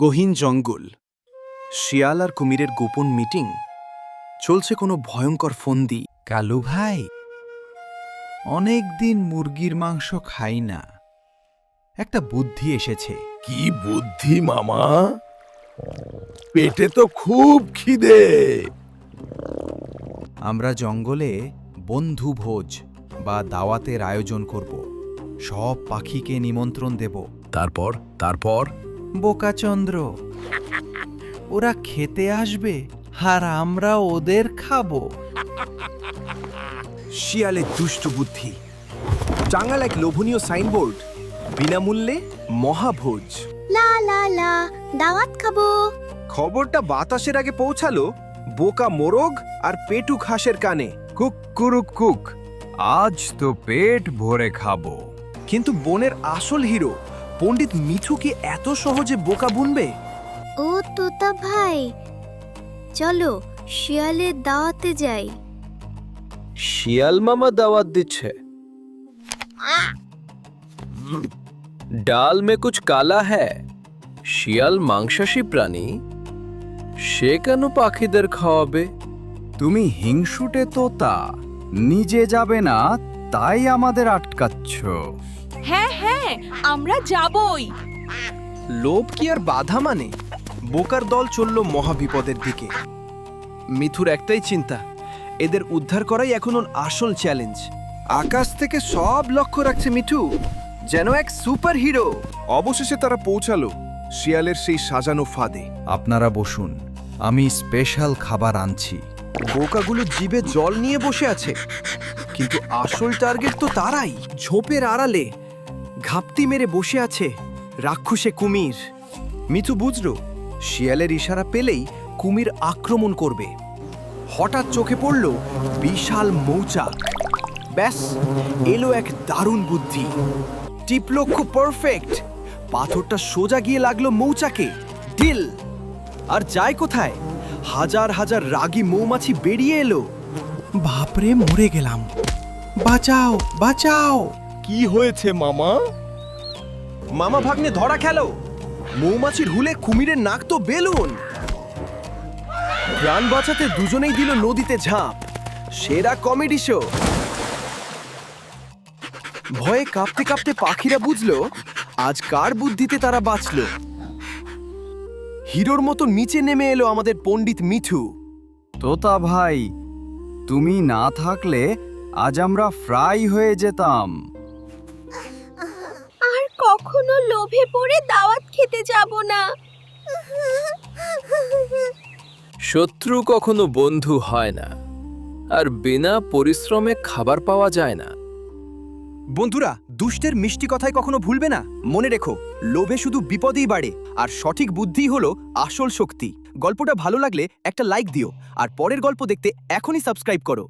গহীন জঙ্গল শিয়াল আর কুমিরের গোপন মিটিং চলছে কোনো ভয়ঙ্কর ফন্দি। কালু ভাই অনেক দিন মুরগির মাংস খাই না। একটা বুদ্ধি এসেছে। কি বুদ্ধি মামা? পেটে তো খুব খিদে। আমরা জঙ্গলে বন্ধুভোজ বা দাওয়াতের আয়োজন করব। সব পাখিকে নিমন্ত্রণ দেব। তারপর? তারপর? বোকাচন্দ্র ওরা খেতে আসবে আর আমরা ওদের খাব। শিয়ালের দুষ্ট বুদ্ধি। টাঙ্গাল এক লোভনীয় সাইনবোর্ড বিনামূল্যে মহাভোজ। লা লা লা দাওয়াত খাব। খবরটা বাতাসের আগে পৌঁছালো বোকা মোরগ আর পেটু ঘাসের কানে। কুক কুরুক কুক। আজ তো পেট ভরে খাব। কিন্তু বনের আসল হিরো পণ্ডিত মিঠু কি এত সহজে বোকা বুনবে? ও তোতা ভাই চলো শিয়ালের দাওয়াতে যাই। শিয়াল মামা দাওয়াত দিচ্ছে। ডাল মে কুছ কালা হ্যায় শিয়াল মাংসাশী প্রাণী সে কেন পাখিদের খাওয়াবে? তুমি হিংসুটে তোতা নিজে যাবে না তাই আমাদের আটকাচ্ছ। হ্যাঁ হ্যাঁ আমরা যাবই। লোভ কি আর বাধা মানে? বোকার দল চলল মহাবিপদের দিকে। মিথুর একটাই চিন্তা এদের উদ্ধার করাই এখন ওর আসল চ্যালেঞ্জ আকাশ থেকে সব লক্ষ্য রাখছে মিঠু যেন এক সুপার হিরো অবশেষে তারা পৌঁছালো শিয়ালের সেই সাজানো ফাঁদে। আপনারা বসুন আমি স্পেশাল খাবার আনছি। বোকাগুলো জিভে জল নিয়ে বসে আছে কিন্তু আসল টার্গেট তো তারাই ঝোপের আড়ালে। ঘাপটি মেরে বসে আছে রাক্ষসে কুমির। মিথু বুঝল, শিয়ালের ইশারা পেলেই কুমির আক্রমণ করবে। হঠাৎ চোখে পড়ল বিশাল মৌচাক। ব্যাস, এলো এক দারুণ বুদ্ধি। টিপ লক্ষ্য পারফেক্ট। পাথরটা সোজা গিয়ে লাগল মৌচাকে। ডিল! আর যায় কোথায়? হাজার হাজার রাগী মৌমাছি বেরিয়ে এলো। বাপরে, মরে গেলাম। বাঁচাও বাঁচাও! কি হয়েছে মামা? মামা ভাগ্নে ধরা খেলো। মৌমাছির হুলে কুমিরের নাক তো বেলুন। প্রাণ বাঁচাতে দুজনেই দিল নদীতে ঝাঁপ। সেরা কমেডি শো। ভয়ে কাঁপতে কাঁপতে পাখিরা বুঝলো আজ কার বুদ্ধিতে তারা বাঁচলো। হিরোর মতো নিচে নেমে এলো আমাদের পণ্ডিত মিঠু। তোতা ভাই তুমি না থাকলে আজ আমরা ফ্রাই হয়ে যেতাম। কখনো লোভে পড়ে দাওয়াত খেতে যাব না। শত্রু কখনো বন্ধু হয় না আর বিনা পরিশ্রমে খাবার পাওয়া যায় না। বন্ধুরা দুষ্টের মিষ্টি কথায় কখনো ভুলবে না। মনে রেখো লোভে শুধু বিপদেই বাড়ে আর সঠিক বুদ্ধিই হলো আসল শক্তি। গল্পটা ভালো লাগলে একটা লাইক দিও আর পরের গল্প দেখতে এখনই সাবস্ক্রাইব করো।